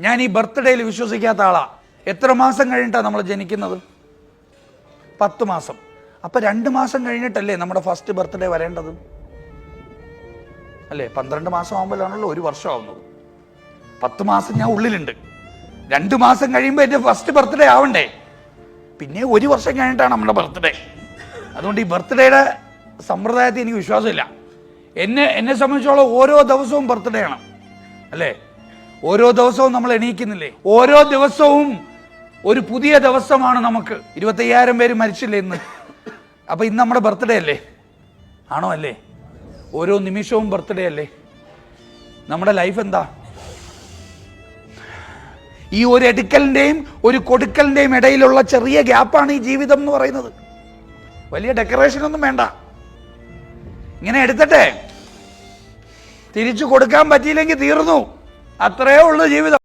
ഞാൻ ഈ ബർത്ത്ഡേയിൽ വിശ്വസിക്കാത്ത ആളാ. എത്ര മാസം കഴിഞ്ഞിട്ടാണ് നമ്മൾ ജനിക്കുന്നത്? പത്ത് മാസം. അപ്പം രണ്ട് മാസം കഴിഞ്ഞിട്ടല്ലേ നമ്മുടെ ഫസ്റ്റ് ബർത്ത്ഡേ വരേണ്ടത്? അല്ലേ പന്ത്രണ്ട് മാസം ആകുമ്പോഴാണല്ലോ ഒരു വർഷം ആവുന്നത്. പത്ത് മാസം ഞാൻ ഉള്ളിലുണ്ട്. രണ്ട് മാസം കഴിയുമ്പോൾ എന്റെ ഫസ്റ്റ് ബർത്ത്ഡേ ആവണ്ടേ? പിന്നെ ഒരു വർഷം കഴിഞ്ഞിട്ടാണ് നമ്മുടെ ബർത്ത്ഡേ. അതുകൊണ്ട് ഈ ബർത്ത്ഡേയുടെ സമ്പ്രദായത്തിൽ എനിക്ക് വിശ്വാസമില്ല. എന്നെ എന്നെ സംബന്ധിച്ചോളം ഓരോ ദിവസവും ബർത്ത്ഡേ ആണ്. അല്ലേ? ഓരോ ദിവസവും നമ്മൾ എണീക്കുന്നില്ലേ? ഓരോ ദിവസവും ഒരു പുതിയ ദിവസമാണ് നമുക്ക്. ഇരുപത്തയ്യായിരം പേര് മരിച്ചില്ലേ ഇന്ന്? അപ്പൊ ഇന്ന് നമ്മുടെ ബർത്ത്ഡേ അല്ലേ? ആണോ അല്ലേ? ഓരോ നിമിഷവും ബർത്ത്ഡേ അല്ലേ? നമ്മുടെ ലൈഫ് എന്താ? ഈ ഒരു എടുക്കലിന്റെയും ഒരു കൊടുക്കലിന്റെയും ഇടയിലുള്ള ചെറിയ ഗ്യാപ്പാണ് ഈ ജീവിതം എന്ന് പറയുന്നത്. വലിയ ഡെക്കറേഷൻ ഒന്നും വേണ്ട. ഇങ്ങനെ എടുത്തട്ടെ. തിരിച്ചു കൊടുക്കാൻ പറ്റിയില്ലെങ്കിൽ തീർന്നു. അത്രയേ ഉള്ളൂ ജീവിതം.